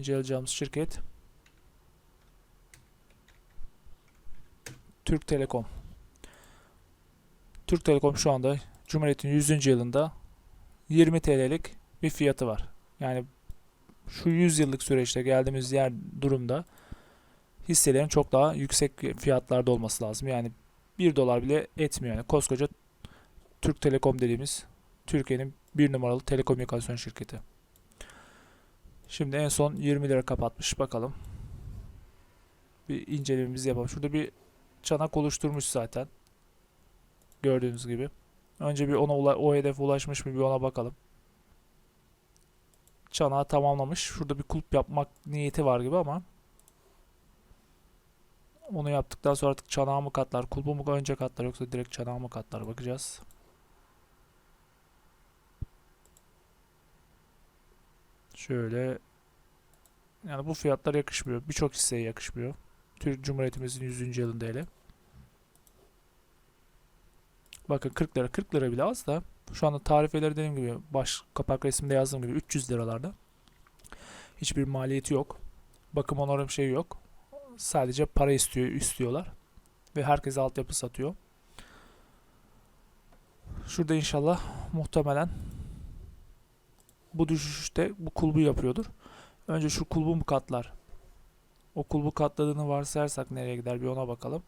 inceleyeceğimiz şirket Türk Telekom. Türk Telekom şu anda Cumhuriyet'in 100. yılında 20 TL'lik bir fiyatı var. Yani şu 100 yıllık süreçte geldiğimiz yer durumda hisselerin çok daha yüksek fiyatlarda olması lazım. Yani 1 dolar bile etmiyor. Yani koskoca Türk Telekom dediğimiz Türkiye'nin bir numaralı telekomünikasyon şirketi. Şimdi en son 20 lira kapatmış. Bakalım. Bir incelememizi yapalım. Şurada bir çanak oluşturmuş zaten. Gördüğünüz gibi. Önce bir ona o hedefe ulaşmış mı bir ona bakalım. Çanağı tamamlamış. Şurada bir kulp yapmak niyeti var gibi ama onu yaptıktan sonra artık çanağı mı katlar, kulpu mu önce katlar yoksa direkt çanağı mı katlar bakacağız. Şöyle yani bu fiyatlar yakışmıyor. Birçok hisseye yakışmıyor. Türk Cumhuriyetimizin 100. yılında hele. Bakın 40 lira. 40 lira bile az da şu anda tarifeleri dediğim gibi baş kapak resimde yazdığım gibi 300 liralarda. Hiçbir maliyeti yok. Bakım onarım şeyi yok. Sadece para istiyor, istiyorlar. Ve herkes altyapı satıyor. Şurada inşallah muhtemelen bu düşüşte bu kulbu yapıyordur. Önce şu kulbu mu katlar? O kulbu katladığını varsayarsak nereye gider bir ona bakalım.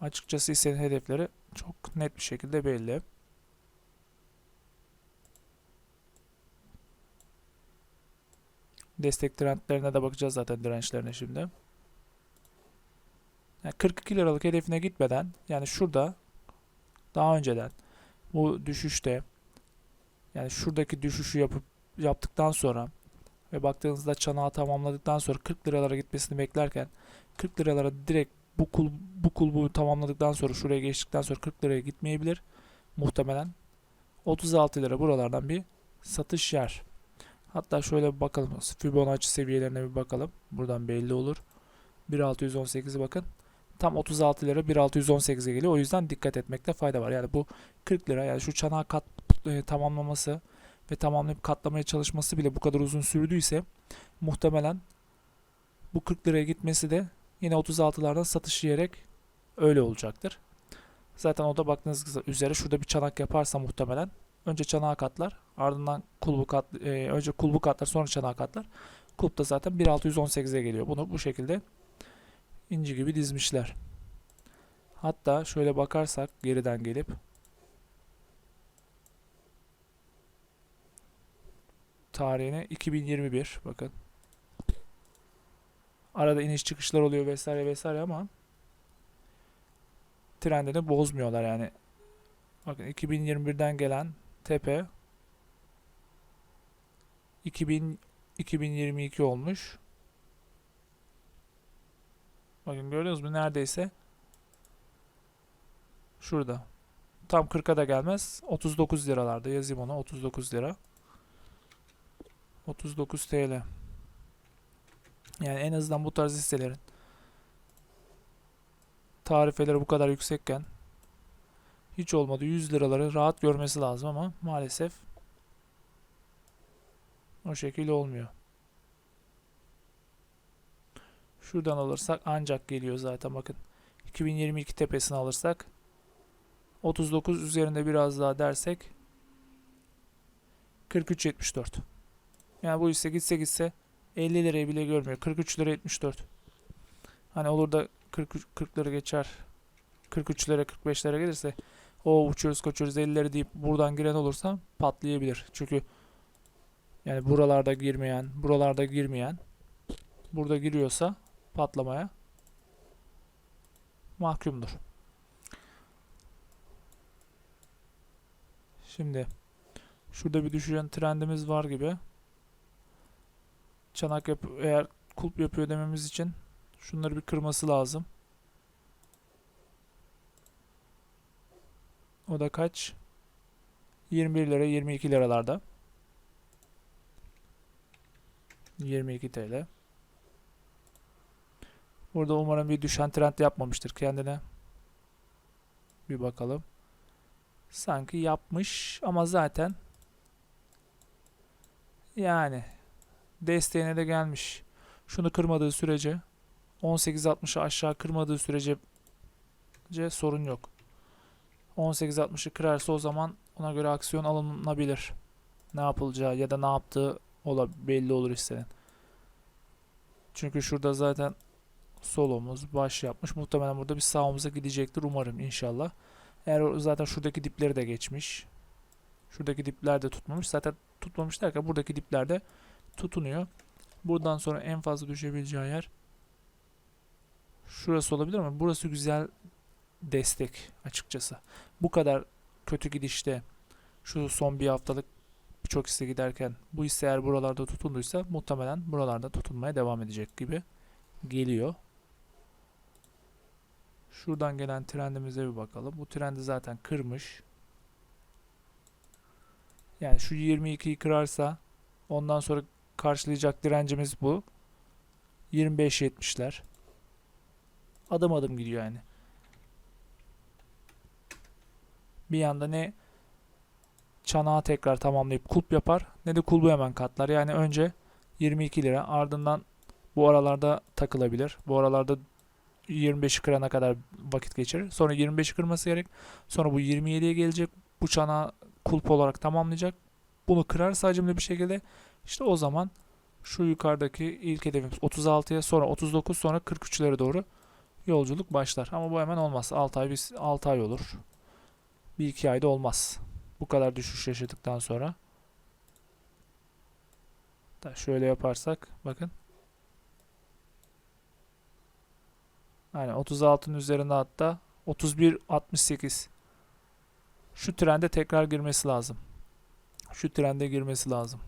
Açıkçası hissenin hedefleri çok net bir şekilde belli. Destek trendlerine de bakacağız zaten dirençlerine şimdi. Yani 42 liralık hedefine gitmeden yani şurada daha önceden bu düşüşte yani şuradaki düşüşü yapıp yaptıktan sonra ve baktığınızda çanağı tamamladıktan sonra 40 liralara gitmesini beklerken 40 liralara direkt bu kul bu kulbu tamamladıktan sonra şuraya geçtikten sonra 40 liraya gitmeyebilir muhtemelen 36 lira buralardan bir satış yer. Hatta şöyle bir bakalım Fibonacci seviyelerine bir bakalım. Buradan belli olur. 1618'i bakın. Tam 36 lira 1618'e geliyor. O yüzden dikkat etmekte fayda var. Yani bu 40 lira yani şu çanağı kat e, tamamlaması ve tamamlayıp katlamaya çalışması bile bu kadar uzun sürdüyse muhtemelen bu 40 liraya gitmesi de yine 36'lardan satış yiyerek öyle olacaktır. Zaten o da baktığınız üzere şurada bir çanak yaparsa muhtemelen önce çanağı katlar ardından kulbu kat e, önce kulbu katlar sonra çanağı katlar. Kulp da zaten 1618'e geliyor. Bunu bu şekilde inci gibi dizmişler. Hatta şöyle bakarsak geriden gelip tarihine 2021 bakın. Arada iniş çıkışlar oluyor vesaire vesaire ama trendini bozmuyorlar yani. Bakın 2021'den gelen tepe 2000 2022 olmuş. Bakın görüyoruz mu neredeyse şurada. Tam 40'a da gelmez. 39 liralarda yazayım ona 39 lira. 39 TL. Yani en azından bu tarz hisselerin tarifeleri bu kadar yüksekken hiç olmadı 100 liraları rahat görmesi lazım ama maalesef o şekilde olmuyor. Şuradan alırsak ancak geliyor zaten bakın. 2022 tepesini alırsak 39 üzerinde biraz daha dersek 43.74. Yani bu hisse gitse gitse 50 lirayı bile görmüyor. 43 lira 74. Hani olur da 40, 40 lira geçer. 43 lira 45 lira gelirse o uçuyoruz kaçıyoruz 50 lira deyip buradan giren olursa patlayabilir. Çünkü yani buralarda girmeyen, buralarda girmeyen burada giriyorsa patlamaya mahkumdur. Şimdi şurada bir düşen trendimiz var gibi. Çanak yap eğer kulp yapıyor dememiz için şunları bir kırması lazım. O da kaç? 21 lira 22 liralarda. 22 TL. Burada umarım bir düşen trend yapmamıştır kendine. Bir bakalım. sanki yapmış ama zaten yani desteğine de gelmiş. Şunu kırmadığı sürece 18.60'ı aşağı kırmadığı sürece ce sorun yok. 18.60'ı kırarsa o zaman ona göre aksiyon alınabilir. Ne yapılacağı ya da ne yaptığı ola belli olur hissenin. Çünkü şurada zaten solomuz baş yapmış. Muhtemelen burada bir sağımıza gidecektir umarım inşallah. Eğer zaten şuradaki dipleri de geçmiş. Şuradaki dipler de tutmamış. Zaten tutmamış derken buradaki dipler de tutunuyor. Buradan sonra en fazla düşebileceği yer şurası olabilir ama burası güzel destek açıkçası. Bu kadar kötü gidişte şu son bir haftalık birçok hisse giderken bu hisse eğer buralarda tutunduysa muhtemelen buralarda tutunmaya devam edecek gibi geliyor. Şuradan gelen trendimize bir bakalım. Bu trendi zaten kırmış. Yani şu 22'yi kırarsa ondan sonra karşılayacak direncimiz bu. 25-70'ler. Adım adım gidiyor yani. Bir yanda ne çanağı tekrar tamamlayıp kulp yapar ne de kulbu hemen katlar. Yani önce 22 lira ardından bu aralarda takılabilir. Bu aralarda 25'i kırana kadar vakit geçirir. Sonra 25'i kırması gerek. Sonra bu 27'ye gelecek. Bu çanağı kulp olarak tamamlayacak. Bunu kırarsa hacimli bir şekilde işte o zaman şu yukarıdaki ilk hedefimiz 36'ya sonra 39 sonra 43'lere doğru yolculuk başlar. Ama bu hemen olmaz. 6 ay biz 6 ay olur. Bir iki ayda olmaz. Bu kadar düşüş yaşadıktan sonra. Da şöyle yaparsak bakın. Aynen 36'nın üzerinde hatta 31 68. Şu trende tekrar girmesi lazım. Şu trende girmesi lazım.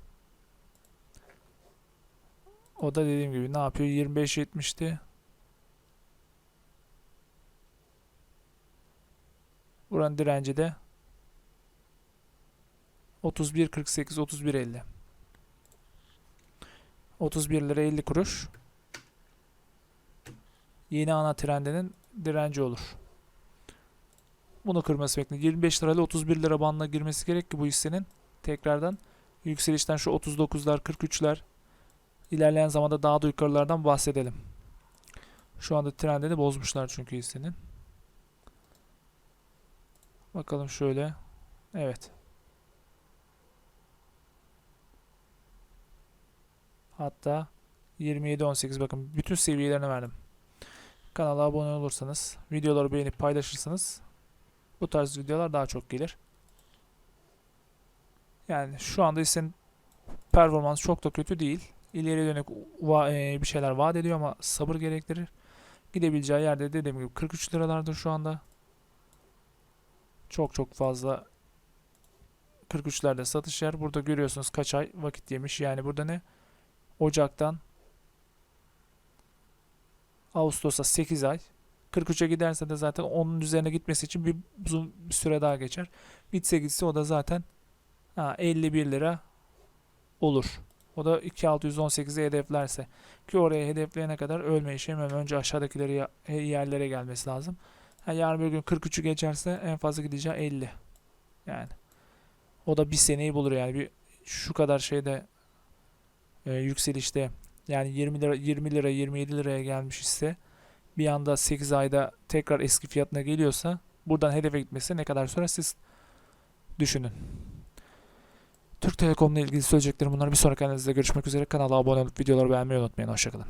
O da dediğim gibi ne yapıyor? 25 70'ti. Buranın direnci de 31 48 31 50. 31 lira 50 kuruş. Yeni ana trendinin direnci olur. Bunu kırması bekleniyor. 25 lirayla 31 lira bandına girmesi gerek ki bu hissenin tekrardan yükselişten şu 39'lar 43'ler ilerleyen zamanda daha da yukarılardan bahsedelim. Şu anda trendini bozmuşlar çünkü hissenin. Bakalım şöyle. Evet. Hatta 27-18 bakın bütün seviyelerini verdim. Kanala abone olursanız, videoları beğenip paylaşırsanız bu tarz videolar daha çok gelir. Yani şu anda hissenin performansı çok da kötü değil. İleriye dönük e, bir şeyler vaat ediyor ama sabır gerektirir. Gidebileceği yerde dediğim gibi 43 liralardır şu anda. Çok çok fazla 43'lerde satış yer. Burada görüyorsunuz kaç ay vakit yemiş. Yani burada ne? Ocaktan Ağustos'a 8 ay. 43'e giderse de zaten onun üzerine gitmesi için bir uzun bir süre daha geçer. Bitse gitse o da zaten ha, 51 lira olur. O da 2618'e hedeflerse. Ki oraya hedefleyene kadar ölme işlemi önce aşağıdakileri ya- yerlere gelmesi lazım. Ha, yarın bir gün 43'ü geçerse en fazla gideceği 50. Yani. O da bir seneyi bulur yani. Bir şu kadar şeyde e, yükselişte yani 20 lira 20 lira 27 liraya gelmiş ise bir anda 8 ayda tekrar eski fiyatına geliyorsa buradan hedefe gitmesi ne kadar sonra siz düşünün. Türk Telekom'la ilgili söyleyeceklerim bunlar. Bir sonraki analizde görüşmek üzere. Kanala abone olup videoları beğenmeyi unutmayın. Hoşçakalın.